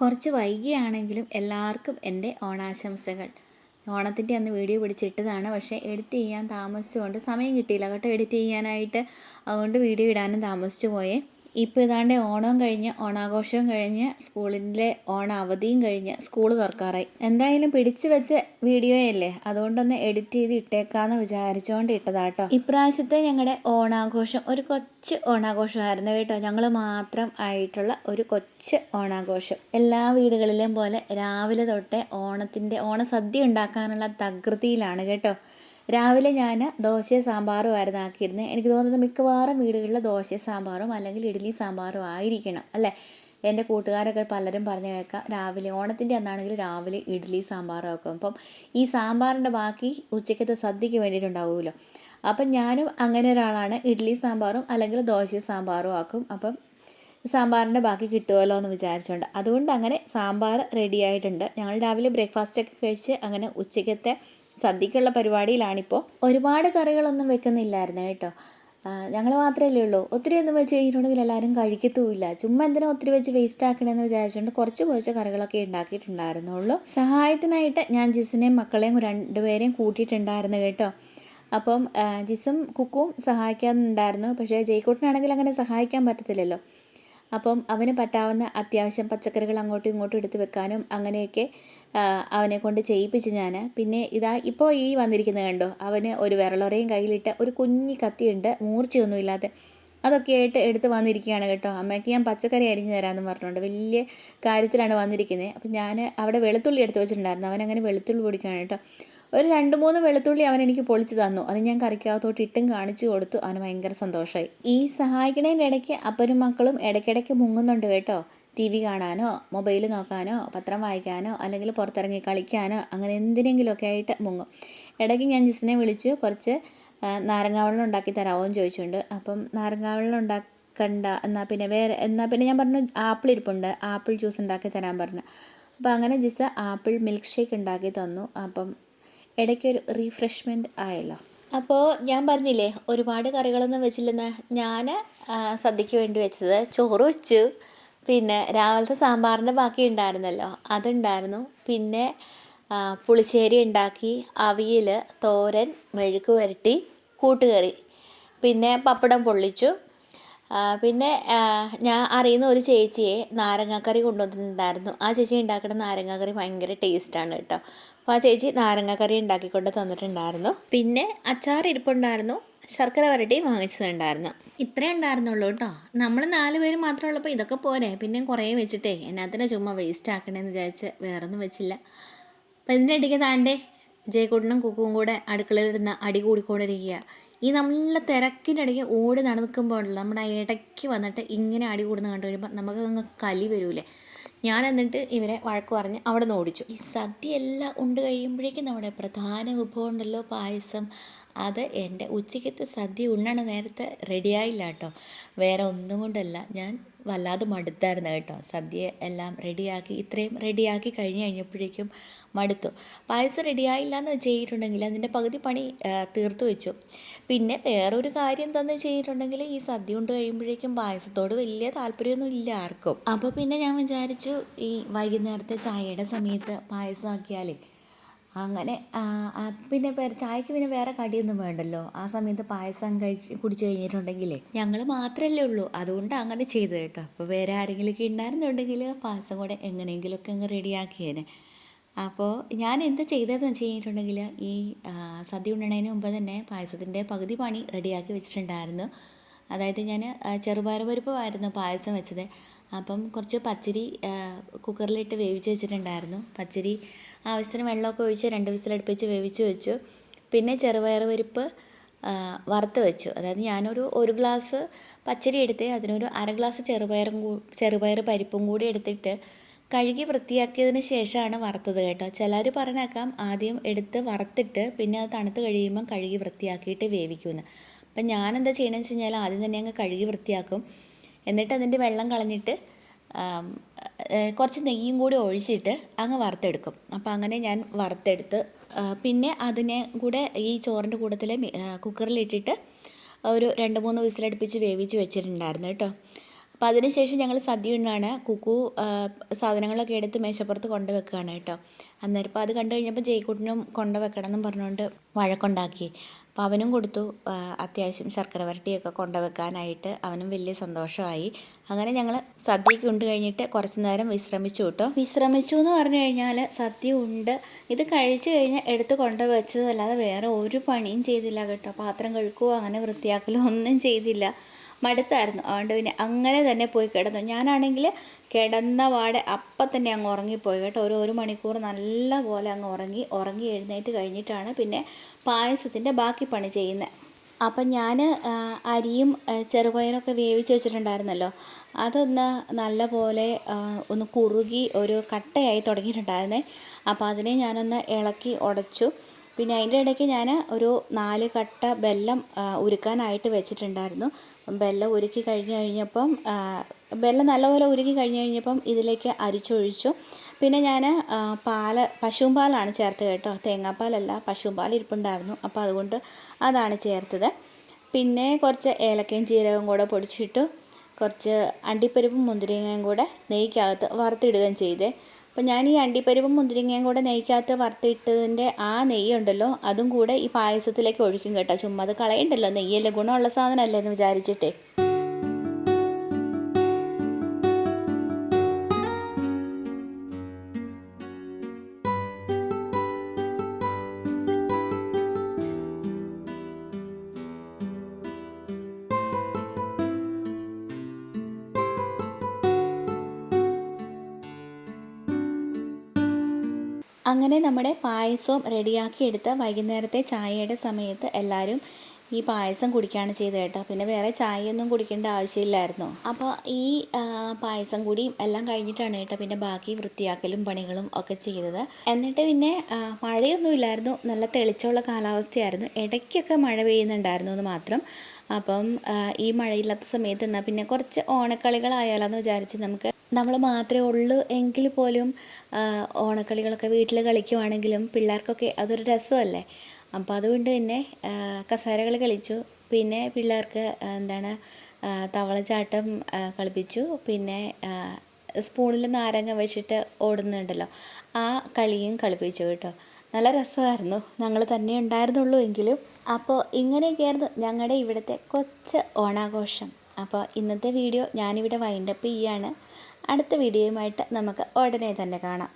കുറച്ച് വൈകിയാണെങ്കിലും എല്ലാവർക്കും എന്റെ ഓണാശംസകൾ. ഓണത്തിന്റെ അന്ന് വീഡിയോ പിടിച്ചിട്ടതാണ്. പക്ഷേ എഡിറ്റ് ചെയ്യാൻ താമസിച്ചുകൊണ്ട് സമയം കിട്ടിയില്ല കേട്ടോ. എഡിറ്റ് ചെയ്യാനായിട്ട് അതുകൊണ്ട് വീഡിയോ ഇടാനും താമസിച്ചു പോയേ. ഇപ്പോൾ ഇതാണ്ട് ഓണവും കഴിഞ്ഞ് ഓണാഘോഷവും കഴിഞ്ഞ് സ്കൂളിന്റെ ഓണ അവധിയും കഴിഞ്ഞ് സ്കൂൾ തുറക്കാറായി. എന്തായാലും പിടിച്ചു വെച്ച വീഡിയോയല്ലേ? അതുകൊണ്ടൊന്ന് എഡിറ്റ് ചെയ്ത് ഇട്ടേക്കാന്ന് വിചാരിച്ചുകൊണ്ട് ഇട്ടതാട്ടോ. ഇപ്രാവശ്യത്തെ ഞങ്ങളുടെ ഓണാഘോഷം ഒരു കൊച്ചു ഓണാഘോഷമായിരുന്നു കേട്ടോ. ഞങ്ങൾ മാത്രം ആയിട്ടുള്ള ഒരു കൊച്ചു ഓണാഘോഷം. എല്ലാ വീടുകളിലും പോലെ രാവിലെ തൊട്ടേ ഓണത്തിന്റെ ഓണസദ്യ ഉണ്ടാക്കാനുള്ള തകൃതിയിലാണ് കേട്ടോ. രാവിലെ ഞാൻ ദോശയും സാമ്പാറും ആയിരുന്നു ആക്കിയിരുന്നത് എനിക്ക് തോന്നുന്നത് മിക്കവാറും വീടുകളിലെ ദോശയും സാമ്പാറും അല്ലെങ്കിൽ ഇഡ്ഡലി സാമ്പാറും ആയിരിക്കണം അല്ലേ? എന്റെ കൂട്ടുകാരൊക്കെ പലരും പറഞ്ഞു കേൾക്കാം രാവിലെ ഓണത്തിന്റെ അന്നാണെങ്കിൽ രാവിലെ ഇഡ്ഡലി സാമ്പാറും ആക്കും. അപ്പം ഈ സാമ്പാറിന്റെ ബാക്കി ഉച്ചയ്ക്കത്തെ സദ്യക്ക് വേണ്ടിയിട്ടുണ്ടാവുമല്ലോ. അപ്പം ഞാനും അങ്ങനെ ഒരാളാണ്. ഇഡ്ഡലി സാമ്പാറും അല്ലെങ്കിൽ ദോശയും സാമ്പാറും ആക്കും. അപ്പം സാമ്പാറിന്റെ ബാക്കി കിട്ടുമല്ലോ എന്ന് വിചാരിച്ചുകൊണ്ട്. അതുകൊണ്ട് അങ്ങനെ സാമ്പാർ റെഡി ആയിട്ടുണ്ട് ഞങ്ങൾ രാവിലെ ബ്രേക്ക്ഫാസ്റ്റൊക്കെ കഴിച്ച് അങ്ങനെ ഉച്ചയ്ക്കത്തെ സദ്യക്കുള്ള പരിപാടിയിലാണിപ്പോൾ ഒരുപാട് കറികളൊന്നും വെക്കുന്നില്ലായിരുന്നു കേട്ടോ. ഞങ്ങൾ മാത്രമല്ലേ ഉള്ളൂ. ഒത്തിരി ഒന്നും വെച്ച് കഴിഞ്ഞിട്ടുണ്ടെങ്കിൽ എല്ലാവരും കഴിക്കത്തുമില്ല. ചുമ്മാ എന്തിനാ ഒത്തിരി വെച്ച് വേസ്റ്റ് ആക്കണമെന്ന് വിചാരിച്ചുകൊണ്ട് കുറച്ച് കുറച്ച് കറികളൊക്കെ ഉണ്ടാക്കിയിട്ടുണ്ടായിരുന്നുള്ളൂ. സഹായത്തിനായിട്ട് ഞാൻ ജിസിനെയും മക്കളെയും രണ്ടുപേരെയും കൂട്ടിയിട്ടുണ്ടായിരുന്നു കേട്ടോ. അപ്പം ജിസും കുക്കും സഹായിക്കാനുണ്ടായിരുന്നു പക്ഷേ ജയ്ക്കൂട്ടിനാണെങ്കിൽ അങ്ങനെ സഹായിക്കാൻ പറ്റത്തില്ലല്ലോ. അപ്പം അവന് പറ്റാവുന്ന അത്യാവശ്യം പച്ചക്കറികൾ അങ്ങോട്ടും ഇങ്ങോട്ടും എടുത്ത് വെക്കാനും അങ്ങനെയൊക്കെ അവനെ കൊണ്ട് ചെയ്യിപ്പിച്ച് ഞാൻ പിന്നെ ഇതാ ഇപ്പോൾ ഈ വന്നിരിക്കുന്നത് കണ്ടോ? അവന് ഒരു വിരളുറയും കയ്യിലിട്ട് ഒരു കുഞ്ഞി കത്തിയുണ്ട് മൂർച്ചയൊന്നുമില്ലാതെ. അതൊക്കെ ആയിട്ട് എടുത്ത് വന്നിരിക്കുകയാണ് കേട്ടോ. അമ്മയ്ക്ക് ഞാൻ പച്ചക്കറി അരിഞ്ഞു തരാമെന്ന് പറഞ്ഞുകൊണ്ട് വലിയ കാര്യത്തിലാണ് വന്നിരിക്കുന്നത്. അപ്പം ഞാൻ അവിടെ വെളുത്തുള്ളി എടുത്ത് വെച്ചിട്ടുണ്ടായിരുന്നു. അവനങ്ങനെ വെളുത്തുള്ളി പൊടിക്കുകയാണ് കേട്ടോ. ഒരു രണ്ട് മൂന്ന് വെളുത്തുള്ളി അവൻ എനിക്ക് പൊളിച്ച് തന്നു. അത് ഞാൻ കറിക്കകത്തോട്ട് ഇട്ടും കാണിച്ചു കൊടുത്തു. അവന് ഭയങ്കര സന്തോഷമായി ഈ സഹായിക്കണേന്റെ ഇടയ്ക്ക് അപ്പനും മക്കളും ഇടയ്ക്കിടയ്ക്ക് മുങ്ങുന്നുണ്ട് കേട്ടോ. ടി വി കാണാനോ മൊബൈൽ നോക്കാനോ പത്രം വായിക്കാനോ അല്ലെങ്കിൽ പുറത്തിറങ്ങി കളിക്കാനോ അങ്ങനെ എന്തിനെങ്കിലുമൊക്കെ ആയിട്ട് മുങ്ങും. ഇടയ്ക്ക് ഞാൻ ജിസിനെ വിളിച്ചു. കുറച്ച് നാരങ്ങാവെള്ളം ഉണ്ടാക്കി തരാമോ എന്ന് അപ്പം നാരങ്ങാവെള്ളം ഉണ്ടാക്കണ്ട എന്നാൽ പിന്നെ വേറെ എന്നാൽ പിന്നെ ഞാൻ പറഞ്ഞു ആപ്പിൾ ഇരിപ്പുണ്ട്. ആപ്പിൾ ജ്യൂസ് ഉണ്ടാക്കി തരാൻ പറഞ്ഞു. അപ്പോൾ അങ്ങനെ ജിസ് ആപ്പിൾ മിൽക്ക് ഷേക്ക് ഉണ്ടാക്കി തന്നു. അപ്പം ഇടയ്ക്കൊരു റീഫ്രഷ്മെന്റ് ആയല്ലോ. അപ്പോൾ ഞാൻ പറഞ്ഞില്ലേ ഒരുപാട് കറികളൊന്നും വെച്ചില്ലെന്ന്. ഞാൻ സദ്യയ്ക്ക് വേണ്ടി വെച്ചത് ചോറ് വെച്ചു. പിന്നെ രാവിലത്തെ സാമ്പാറിന്റെ ബാക്കി ഉണ്ടായിരുന്നല്ലോ അതുണ്ടായിരുന്നു. പിന്നെ പുളിശ്ശേരി ഉണ്ടാക്കി അവിയൽ തോരൻ മെഴുക്ക് വരട്ടി കൂട്ടുകറി. പിന്നെ പപ്പടം പൊള്ളിച്ചു. പിന്നെ ഞാൻ അറിയുന്ന ഒരു ചേച്ചിയെ നാരങ്ങാക്കറി കൊണ്ടുവന്നിട്ടുണ്ടായിരുന്നു. ആ ചേച്ചി ഉണ്ടാക്കുന്ന നാരങ്ങാക്കറി ഭയങ്കര ടേസ്റ്റാണ് കേട്ടോ. അപ്പോൾ ആ ചേച്ചി നാരങ്ങാക്കറി ഉണ്ടാക്കിക്കൊണ്ട് തന്നിട്ടുണ്ടായിരുന്നു. പിന്നെ അച്ചാർ ഇരിപ്പുണ്ടായിരുന്നു. ശർക്കര വരട്ടി വാങ്ങിച്ചതുണ്ടായിരുന്നു. ഇത്രേ ഉണ്ടായിരുന്നുള്ളൂ കേട്ടോ. നമ്മൾ നാല് പേര് മാത്രമേ ഉള്ളപ്പോൾ ഇതൊക്കെ പോരെ. പിന്നെ കുറേ വെച്ചിട്ടേ എന്നാത്തിനെ ചുമ്മാ വേസ്റ്റ് ആക്കണേന്ന് വിചാരിച്ച് വേറൊന്നും വെച്ചില്ല. അപ്പോൾ ഇതിന്റെ ഇടയ്ക്ക് താണ്ടേ ജയക്കൂട്ടനും കുക്കുവും കൂടെ അടുക്കളയിലിരുന്ന് അടി കൂടിക്കൊണ്ടിരിക്കുക. ഈ നല്ല തിരക്കിന്റെ ഇടയ്ക്ക് ഓടി നടക്കുമ്പോൾ നമ്മുടെ ഇടയ്ക്ക് വന്നിട്ട് ഇങ്ങനെ അടി കൂടുന്ന കണ്ടു വരുമ്പോൾ നമുക്ക് അങ്ങ് കലി വരൂലേ? ഞാൻ എന്നിട്ട് ഇവരെ വഴക്ക് പറഞ്ഞ് അവിടെ നിന്ന് ഓടിച്ചു. ഈ സദ്യ എല്ലാം ഉണ്ട് കഴിയുമ്പോഴേക്കും നമ്മുടെ പ്രധാന വിഭവം ഉണ്ടല്ലോ പായസം. അത് എന്റെ ഉച്ചയ്ക്കത്തെ സദ്യ ഉണ്ണണ നേരത്തെ റെഡിയായില്ല കേട്ടോ. വേറെ ഒന്നും കൊണ്ടല്ല. ഞാൻ വല്ലാതെ മടുത്തായിരുന്നു കേട്ടോ. സദ്യ എല്ലാം റെഡിയാക്കി ഇത്രയും റെഡിയാക്കി കഴിഞ്ഞ് കഴിഞ്ഞപ്പോഴേക്കും മടുത്തു. പായസം റെഡിയായില്ല എന്ന് ചെയ്തിട്ടുണ്ടെങ്കിൽ അതിന്റെ പകുതി പണി തീർത്തു വെച്ചു. പിന്നെ വേറൊരു കാര്യം എന്താണെന്ന് ചെയ്തിട്ടുണ്ടെങ്കിൽ ഈ സദ്യ കൊണ്ട് കഴിയുമ്പോഴേക്കും പായസത്തോട് വലിയ താല്പര്യമൊന്നും ഇല്ല ആർക്കും. അപ്പോൾ പിന്നെ ഞാൻ വിചാരിച്ചു ഈ വൈകുന്നേരത്തെ ചായയുടെ സമയത്ത് പായസം ആക്കിയാലേ അങ്ങനെ പിന്നെ ചായക്ക് പിന്നെ വേറെ കടിയൊന്നും വേണ്ടല്ലോ. ആ സമയത്ത് പായസം കഴിച്ച് കുടിച്ച് കഴിഞ്ഞിട്ടുണ്ടെങ്കിലേ ഞങ്ങൾ മാത്രമല്ലേ ഉള്ളൂ. അതുകൊണ്ട് അങ്ങനെ ചെയ്തു കേട്ടോ. അപ്പോൾ വേറെ ആരെങ്കിലും ആരെങ്കിലുമൊക്കെ ഉണ്ടായിരുന്നുണ്ടെങ്കിൽ പായസം കൂടെ എങ്ങനെയെങ്കിലുമൊക്കെ അങ്ങ് റെഡിയാക്കിയേനെ. അപ്പോൾ ഞാൻ എന്താ ചെയ്തതെന്ന് വെച്ച് കഴിഞ്ഞിട്ടുണ്ടെങ്കിൽ ഈ സദ്യ ഉണ്ണണതിന് മുമ്പ് തന്നെ പായസത്തിന്റെ പകുതി പണി റെഡിയാക്കി വെച്ചിട്ടുണ്ടായിരുന്നു. അതായത് ഞാൻ ചെറുപയർ പരിപ്പായിരുന്നു പായസം വെച്ചത്. അപ്പം കുറച്ച് പച്ചരി കുക്കറിലിട്ട് വേവിച്ച് വെച്ചിട്ടുണ്ടായിരുന്നു. പച്ചരി ആവശ്യത്തിന് വെള്ളമൊക്കെ ഒഴിച്ച് രണ്ട് വിസിലടുപ്പിച്ച് വേവിച്ച് വെച്ചു. പിന്നെ ചെറുപയർ പരിപ്പ് വറുത്ത് വെച്ചു. അതായത് ഞാനൊരു ഒരു ഗ്ലാസ് പച്ചരി എടുത്ത് അതിനൊരു അര ഗ്ലാസ് ചെറുപയറും ചെറുപയർ പരിപ്പും കൂടി എടുത്തിട്ട് കഴുകി വൃത്തിയാക്കിയതിന് ശേഷമാണ് വറുത്തത് കേട്ടോ. ചിലർ പറഞ്ഞേക്കാം ആദ്യം എടുത്ത് വറുത്തിട്ട് പിന്നെ അത് തണുത്ത് കഴിയുമ്പം കഴുകി വൃത്തിയാക്കിയിട്ട് വേവിക്കുമെന്ന് അപ്പം ഞാൻ എന്താ ചെയ്യണമെന്ന് വെച്ച് കഴിഞ്ഞാൽ ആദ്യം തന്നെ അങ്ങ് കഴുകി വൃത്തിയാക്കും. എന്നിട്ട് അതിന്റെ വെള്ളം കളഞ്ഞിട്ട് കുറച്ച് നെയ്യും കൂടി ഒഴിച്ചിട്ട് അങ്ങ് വറുത്തെടുക്കും. അപ്പോൾ അങ്ങനെ ഞാൻ വറുത്തെടുത്ത് പിന്നെ അതിനെ കൂടെ ഈ ചോറിന്റെ കൂട്ടത്തിൽ കുക്കറിലിട്ടിട്ട് ഒരു രണ്ട് മൂന്ന് വിസിലടുപ്പിച്ച് വേവിച്ച് വെച്ചിട്ടുണ്ടായിരുന്നു കേട്ടോ. അപ്പോൾ അതിനുശേഷം ഞങ്ങൾ സദ്യ ഉണ്ടാണ്. കുക്കു സാധനങ്ങളൊക്കെ എടുത്ത് മേശപ്പുറത്ത് കൊണ്ടുവെക്കുകയാണ് കേട്ടോ. അന്നേരം അപ്പോൾ അത് കണ്ടു കഴിഞ്ഞപ്പോൾ ജയ്ക്കുട്ടിനും കൊണ്ടുവെക്കണം എന്നും പറഞ്ഞുകൊണ്ട് വഴക്കുണ്ടാക്കി. അപ്പോൾ അവനും കൊടുത്തു. അത്യാവശ്യം ശർക്കര വരട്ടിയൊക്കെ കൊണ്ടുവെക്കാനായിട്ട് അവനും വലിയ സന്തോഷമായി. അങ്ങനെ ഞങ്ങൾ സദ്യയൊക്കെ ഉണ്ട് കഴിഞ്ഞിട്ട് കുറച്ച് നേരം വിശ്രമിച്ചു കേട്ടോ. വിശ്രമിച്ചു എന്ന് പറഞ്ഞു കഴിഞ്ഞാൽ സദ്യ ഉണ്ട്. ഇത് കഴിച്ചു കഴിഞ്ഞാൽ എടുത്ത് കൊണ്ടുവച്ചതല്ലാതെ വേറെ ഒരു പണിയും ചെയ്തില്ല കേട്ടോ. പാത്രം കഴുക്കുവോ അങ്ങനെ വൃത്തിയാക്കലോ ഒന്നും ചെയ്തില്ല. മടുത്തായിരുന്നു. അതുകൊണ്ട് പിന്നെ അങ്ങനെ തന്നെ പോയി കിടന്നു. ഞാനാണെങ്കിൽ കിടന്ന വാടെ അപ്പം തന്നെ അങ്ങ് ഉറങ്ങിപ്പോയി കേട്ടോ. ഒരു ഒരു മണിക്കൂർ നല്ല പോലെ അങ്ങ് ഉറങ്ങി ഉറങ്ങി എഴുന്നേറ്റ് കഴിഞ്ഞിട്ടാണ് പിന്നെ പായസത്തിന്റെ ബാക്കി പണി ചെയ്യുന്നത്. അപ്പം ഞാൻ അരിയും ചെറുപയറൊക്കെ വേവിച്ച് വെച്ചിട്ടുണ്ടായിരുന്നല്ലോ. അതൊന്ന് നല്ല പോലെ ഒന്ന് കുറുകി ഒരു കട്ടയായി തുടങ്ങിയിട്ടുണ്ടായിരുന്നേ. അപ്പോൾ അതിനെ ഞാനൊന്ന് ഇളക്കി ഉടച്ചു. പിന്നെ അതിന്റെ ഇടയ്ക്ക് ഞാൻ ഒരു നാല് കട്ട ബെല്ലം ഉരുക്കാനായിട്ട് വെച്ചിട്ടുണ്ടായിരുന്നു. ബെല്ലം ഉരുക്കി കഴിഞ്ഞ് കഴിഞ്ഞപ്പം ബെല്ലം നല്ലപോലെ ഉരുക്കി കഴിഞ്ഞ് കഴിഞ്ഞപ്പം ഇതിലേക്ക് അരിച്ചൊഴിച്ചു. പിന്നെ ഞാൻ പാൽ പശുവും പാലാണ് ചേർത്ത് കേട്ടോ. തേങ്ങാപ്പാലല്ല പശുവും പാൽ ഇരിപ്പുണ്ടായിരുന്നു. അപ്പോൾ അതുകൊണ്ട് അതാണ് ചേർത്തത്. പിന്നെ കുറച്ച് ഏലക്കയും ജീരകവും കൂടെ പൊടിച്ചിട്ട് കുറച്ച് അണ്ടിപ്പരിപ്പും മുന്തിരിങ്ങയും കൂടെ നെയ്ക്കകത്ത് വറുത്തിടുകയും ചെയ്തേ. അപ്പോൾ ഞാൻ ഈ അണ്ടിപ്പരിപ്പും മുന്തിരിങ്ങയും കൂടെ നെയ്ക്കകത്ത് വറുത്തിട്ടതിന്റെ ആ നെയ്യുണ്ടല്ലോ അതും കൂടെ ഈ പായസത്തിലേക്ക് ഒഴിക്കും കേട്ടോ. ചുമ്മാ അത് കളയണ്ടല്ലോ നെയ്യല്ലേ ഗുണമുള്ള സാധനമല്ലേ എന്ന് വിചാരിച്ചിട്ടേ. അങ്ങനെ നമ്മുടെ പായസവും റെഡിയാക്കി എടുത്ത് വൈകുന്നേരത്തെ ചായയുടെ സമയത്ത് എല്ലാവരും ഈ പായസം കുടിക്കുകയാണ് ചെയ്തത് കേട്ടോ. പിന്നെ വേറെ ചായയൊന്നും കുടിക്കേണ്ട ആവശ്യമില്ലായിരുന്നു. അപ്പോൾ ഈ പായസം കൂടി എല്ലാം കഴിഞ്ഞിട്ടാണ് കേട്ടോ പിന്നെ ബാക്കി വൃത്തിയാക്കലും പണികളും ഒക്കെ ചെയ്തത്. എന്നിട്ട് പിന്നെ മഴയൊന്നും ഇല്ലായിരുന്നു. നല്ല തെളിച്ചമുള്ള കാലാവസ്ഥയായിരുന്നു. ഇടയ്ക്കൊക്കെ മഴ പെയ്യുന്നുണ്ടായിരുന്നു എന്ന് മാത്രം. അപ്പം ഈ മഴയില്ലാത്ത സമയത്ത് എന്നാൽ പിന്നെ കുറച്ച് ഓണക്കളികളായാലോ എന്ന് വിചാരിച്ച് നമുക്ക് നമ്മൾ മാത്രമേ ഉള്ളൂ എങ്കിൽ പോലും ഓണക്കളികളൊക്കെ വീട്ടിൽ കളിക്കുവാണെങ്കിലും പിള്ളേർക്കൊക്കെ അതൊരു രസമല്ലേ? അപ്പോൾ അതുകൊണ്ട് തന്നെ കസേരകൾ കളിച്ചു. പിന്നെ പിള്ളേർക്ക് എന്താണ് തവളച്ചാട്ടം കളിപ്പിച്ചു. പിന്നെ സ്പൂണിൽ നാരങ്ങ വെച്ചിട്ട് ഓടുന്നുണ്ടല്ലോ ആ കളിയും കളിപ്പിച്ചു കേട്ടോ. നല്ല രസമായിരുന്നു. ഞങ്ങൾ തന്നെ ഉണ്ടായിരുന്നുള്ളൂ എങ്കിലും. അപ്പോൾ ഇങ്ങനെയൊക്കെയായിരുന്നു ഞങ്ങളുടെ ഇവിടുത്തെ കൊച്ച് ഓണാഘോഷം. അപ്പോൾ ഇന്നത്തെ വീഡിയോ ഞാനിവിടെ വൈൻഡപ്പ് ചെയ്യാണ് അടുത്ത വീഡിയോയുമായിട്ട് നമുക്ക് ഉടനെ തന്നെ കാണാം.